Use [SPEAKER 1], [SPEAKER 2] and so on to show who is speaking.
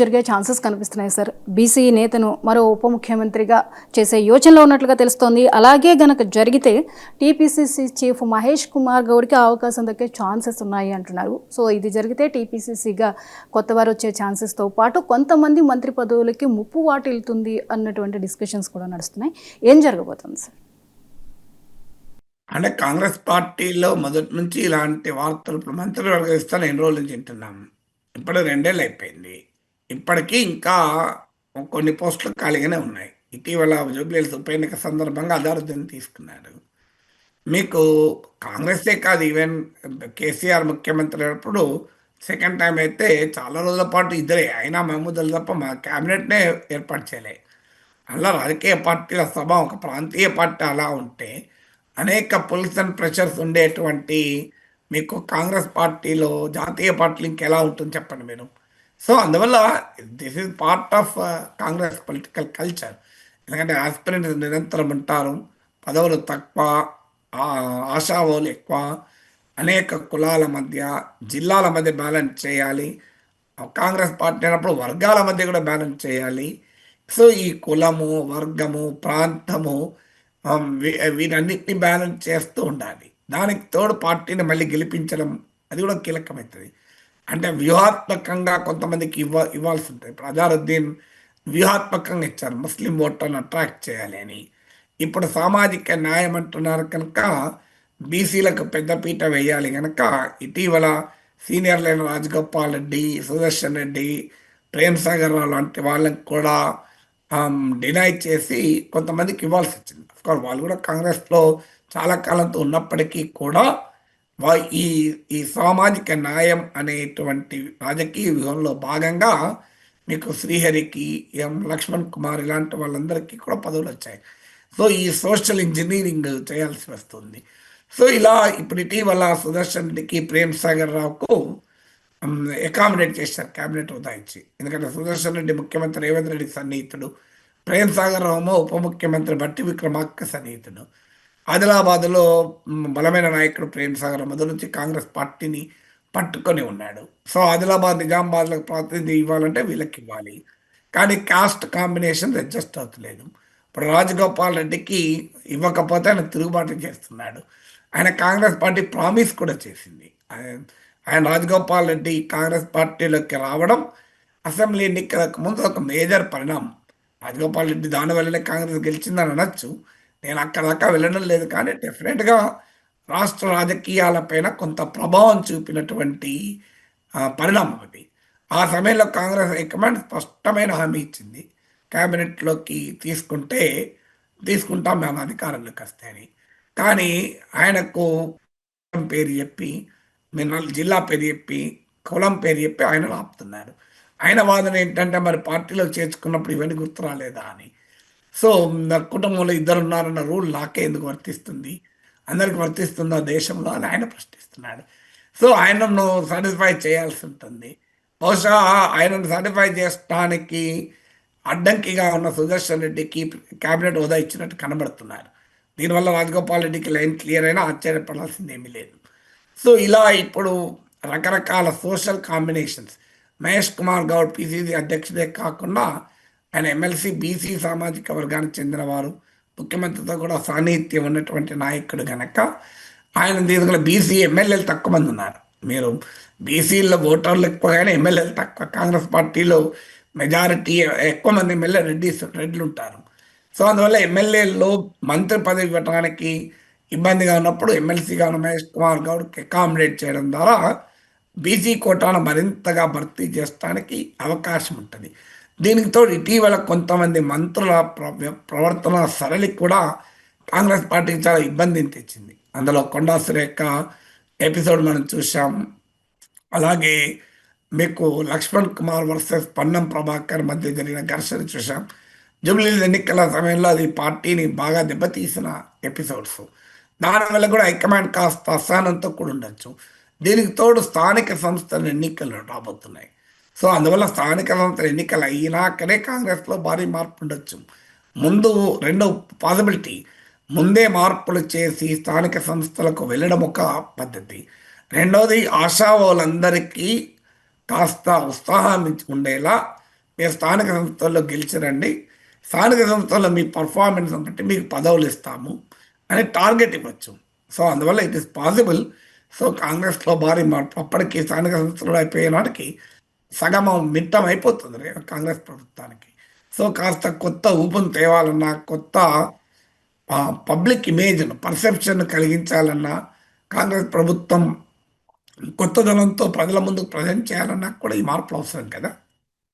[SPEAKER 1] జరిగే ఛాన్సెస్ కనిపిస్తున్నాయి sir. BC నేతను మరో ఉప ముఖ్యమంత్రిగా చేసే యోచనలో ఉన్నట్లుగా తెలుస్తోంది. అలాగే గనక జరిగితే టీపీసీసీ చీఫ్ మహేష్ కుమార్ గౌడ్కి అవకాశం దక్కే ఛాన్సెస్ ఉన్నాయి అంటున్నారు. సో ఇది జరిగితే టీపీసీసీగా కొత్త వారు వచ్చే ఛాన్సెస్తో పాటు కొంతమంది మంత్రి పదవులకి ముప్పు వాటిల్తుంది అన్నటువంటి డిస్కషన్స్ కూడా నడుస్తున్నాయి. ఏం జరగబోతుంది సార్?
[SPEAKER 2] అంటే కాంగ్రెస్ పార్టీలో మొదటి నుంచి ఇలాంటి వార్తలు ఇప్పుడు మంత్రివర్గ ఇస్తాను ఎన్ని రోజుల నుంచి వింటున్నాం? ఇప్పుడు రెండేళ్ళు అయిపోయింది. ఇప్పటికీ ఇంకా కొన్ని పోస్టులు ఖాళీగానే ఉన్నాయి. ఇటీవల జూబ్లీహిల్స్ ఉప ఎన్నిక సందర్భంగా అదారుద్దీన్ తీసుకున్నారు మీకు కాంగ్రెసే కాదు ఈవెన్ కేసీఆర్ ముఖ్యమంత్రి అయినప్పుడు సెకండ్ టైం అయితే చాలా రోజుల పాటు ఇద్దరే అయినా మహమూదులు తప్ప మా క్యాబినెట్నే ఏర్పాటు చేయలే. అలా రాజకీయ పార్టీల సభ ఒక ప్రాంతీయ పార్టీ అలా ఉంటే అనేక పుల్స్ అండ్ ప్రెషర్స్ ఉండేటువంటి మీకు కాంగ్రెస్ పార్టీలో జాతీయ పార్టీలు ఇంకెలా ఉంటుంది చెప్పండి మీరు. సో అందువల్ల this is part of Congress political culture ఎందుకంటే ఆస్పిరెంట్స్ నిరంతరం ఉంటారు. పదవులు తక్కువ ఆశావోలు ఆశావాలు ఎక్కువ. అనేక కులాల మధ్య జిల్లాల మధ్య బ్యాలెన్స్ చేయాలి. కాంగ్రెస్ పార్టీ అయినప్పుడు వర్గాల మధ్య కూడా బ్యాలెన్స్ చేయాలి. సో ఈ కులము వర్గము ప్రాంతము um, వీ- వీటన్నిటిని బ్యాలెన్స్ చేస్తూ ఉండాలి. దానికి తోడు పార్టీని మళ్ళీ గెలిపించడం అది కూడా కీలకమవుతుంది అంటే వ్యూహాత్మకంగా కొంతమందికి ఇవ్వ ఇవ్వాల్సి ఉంటుంది. ఇప్పుడు అజారుద్దీన్ వ్యూహాత్మకంగా ఇచ్చారు. ముస్లిం ఓటర్ను అట్రాక్ట్ చేయాలి అని. ఇప్పుడు సామాజిక న్యాయం అంటున్నారు కనుక బీసీలకు పెద్దపీట వేయాలి కనుక ఇటీవల సీనియర్లైన రాజగోపాల్ రెడ్డి సుదర్శన్ రెడ్డి ప్రేమ్ సాగర్ రావు లాంటి వాళ్ళకి కూడా డినై చేసి కొంతమందికి ఇవ్వాల్సి వచ్చింది. అఫ్కోర్స్ వాళ్ళు కూడా కాంగ్రెస్లో చాలా కాలంతో ఉన్నప్పటికీ కూడా ఈ ఈ సామాజిక న్యాయం అనేటువంటి రాజకీయ వ్యూహంలో భాగంగా మీకు శ్రీహరికి ఎం లక్ష్మణ్ కుమార్ ఇలాంటి వాళ్ళందరికీ కూడా పదవులు వచ్చాయి. సో ఈ సోషల్ ఇంజనీరింగ్ చేయాల్సి వస్తుంది. సో ఇలా ఇప్పుడు ఇటీవల సుదర్శన్ రెడ్డికి ప్రేమ్ సాగర్ రావుకు అకామిడేట్ చేశారు క్యాబినెట్ హోదా ఇచ్చి ఎందుకంటే సుదర్శన్ రెడ్డి ముఖ్యమంత్రి రేవంత్ రెడ్డి సన్నిహితుడు. ప్రేమ్ సాగర్ రావు ఉప ముఖ్యమంత్రి బట్టి విక్రమార్క సన్నిహితుడు. ఆదిలాబాద్లో బలమైన నాయకుడు ప్రేమ్ సాగర్ మొదలు నుంచి కాంగ్రెస్ పార్టీని పట్టుకొని ఉన్నాడు. సో ఆదిలాబాద్ నిజామాబాద్లకు ప్రాతినిధ్యం ఇవ్వాలంటే వీళ్ళకి ఇవ్వాలి. కానీ కాస్ట్ కాంబినేషన్ అడ్జస్ట్ అవుతలేదు. ఇప్పుడు రాజగోపాల్ రెడ్డికి ఇవ్వకపోతే ఆయన తిరుగుబాటు చేస్తున్నాడు. ఆయన కాంగ్రెస్ పార్టీ ప్రామిస్ కూడా చేసింది. ఆయన ఆయన రాజగోపాల్ రెడ్డి కాంగ్రెస్ పార్టీలోకి రావడం అసెంబ్లీ ఎన్నికలకు ముందు ఒక మేజర్ పరిణామం. రాజగోపాల్ రెడ్డి దానివల్లనే కాంగ్రెస్ గెలిచిందని అనొచ్చు. నేను అక్కడ దాకా వెళ్ళడం లేదు కానీ డెఫినెట్గా రాష్ట్ర రాజకీయాలపైన కొంత ప్రభావం చూపినటువంటి పరిణామం అది. ఆ సమయంలో కాంగ్రెస్ హైకమాండ్ స్పష్టమైన హామీ ఇచ్చింది. క్యాబినెట్లోకి తీసుకుంటే తీసుకుంటాం మేము అధికారంలోకి వస్తాయని కానీ ఆయనకు పేరు చెప్పి మినరల్ జిల్లా పేరు చెప్పి కులం పేరు చెప్పి ఆయన ఆపుతున్నారు ఆయన వాదన ఏంటంటే మరి పార్టీలో చేర్చుకున్నప్పుడు ఇవన్నీ గుర్తు రాలేదా అని. సో నా కుటుంబంలో ఇద్దరు ఉన్నారన్న రూల్ నాకే ఎందుకు వర్తిస్తుంది? అందరికి వర్తిస్తుందా దేశంలో అని ఆయన ప్రశ్నిస్తున్నాడు. సో ఆయనను సాటిస్ఫై చేయాల్సి ఉంటుంది. బహుశా ఆయనను సాటిస్ఫై చేయడానికి అడ్డంకిగా ఉన్న సుదర్శన్ రెడ్డికి క్యాబినెట్ హోదా ఇచ్చినట్టు కనబడుతున్నారు. దీనివల్ల రాజగోపాల్ రెడ్డికి లైన్ క్లియర్ అయినా ఆశ్చర్యపడాల్సింది ఏమీ లేదు. సో ఇలా ఇప్పుడు రకరకాల social combinations. Mahesh Kumar Goud PCC అధ్యక్షుడే కాకుండా ఆయన ఎమ్మెల్సీ బీసీ సామాజిక వర్గానికి చెందినవారు ముఖ్యమంత్రితో కూడా సాన్నిహిత్యం ఉన్నటువంటి నాయకుడు కనుక ఆయన తీసుకున్న బీసీ ఎమ్మెల్యేలు తక్కువ మంది ఉన్నారు. మీరు బీసీల్లో ఓటర్లు ఎక్కువ కానీ ఎమ్మెల్యేలు తక్కువ. కాంగ్రెస్ పార్టీలో మెజారిటీ ఎక్కువ మంది ఎమ్మెల్యే రెడ్డిస్ రెడ్లు ఉంటారు. సో అందువల్ల ఎమ్మెల్యేల్లో మంత్రి పదవి ఇవ్వడానికి ఇబ్బందిగా ఉన్నప్పుడు ఎమ్మెల్సీగా ఉన్న మహేష్ కుమార్ గౌడ్కి అకామిడేట్ చేయడం ద్వారా బీసీ కోటాను మరింతగా భర్తీ చేసడానికి అవకాశం ఉంటుంది. దీనికి తోడు ఇటీవల కొంతమంది మంత్రుల ప్ర- ప్రవర్తన సరళి కూడా కాంగ్రెస్ పార్టీకి చాలా ఇబ్బందిని తెచ్చింది. అందులో కొండా సురేఖ ఎపిసోడ్ మనం చూసాం అలాగే మీకు లక్ష్మణ్ కుమార్ వర్సెస్ పన్నం ప్రభాకర్ మధ్య జరిగిన ఘర్షణ చూసాం జూబ్లీ ఎన్నికల సమయంలో అది పార్టీని బాగా దెబ్బతీసిన ఎపిసోడ్స్. దానివల్ల కూడా హైకమాండ్ కాస్త అసహనంతో కూడా ఉండొచ్చు దీనికి తోడు స్థానిక సంస్థల ఎన్నికలు రాబోతున్నాయి. సో అందువల్ల స్థానిక సంస్థల ఎన్నికలు అయినాకనే కాంగ్రెస్లో భారీ మార్పు ఉండొచ్చు. ముందు రెండో పాసిబిలిటీ. ముందే మార్పులు చేసి స్థానిక సంస్థలకు వెళ్ళడం ఒక పద్ధతి. రెండవది ఆశావోలందరికీ కాస్త ఉత్సాహం ఉండేలా మీరు స్థానిక సంస్థల్లో గెలిచిరండి స్థానిక సంస్థల్లో మీ పర్ఫార్మెన్స్ బట్టి మీకు పదవులు ఇస్తాము అని టార్గెట్ ఇవ్వచ్చు. సో అందువల్ల ఇట్ ఇస్ పాసిబుల్. సో కాంగ్రెస్లో భారీ మార్పు అప్పటికి స్థానిక సంస్థలు అయిపోయే నాటికి సగం మిట్టం అయిపోతుంది రే- కాంగ్రెస్ ప్రభుత్వానికి. సో కాస్త కొత్త ఊపును తేవాలన్నా కొత్త పబ్లిక్ ఇమేజ్ను పర్సెప్షన్ కలిగించాలన్నా కాంగ్రెస్ ప్రభుత్వం కొత్తదనంతో ప్రజల ముందుకు ప్రజెంట్ చేయాలన్నా కూడా ఈ మార్పులు అవసరం కదా.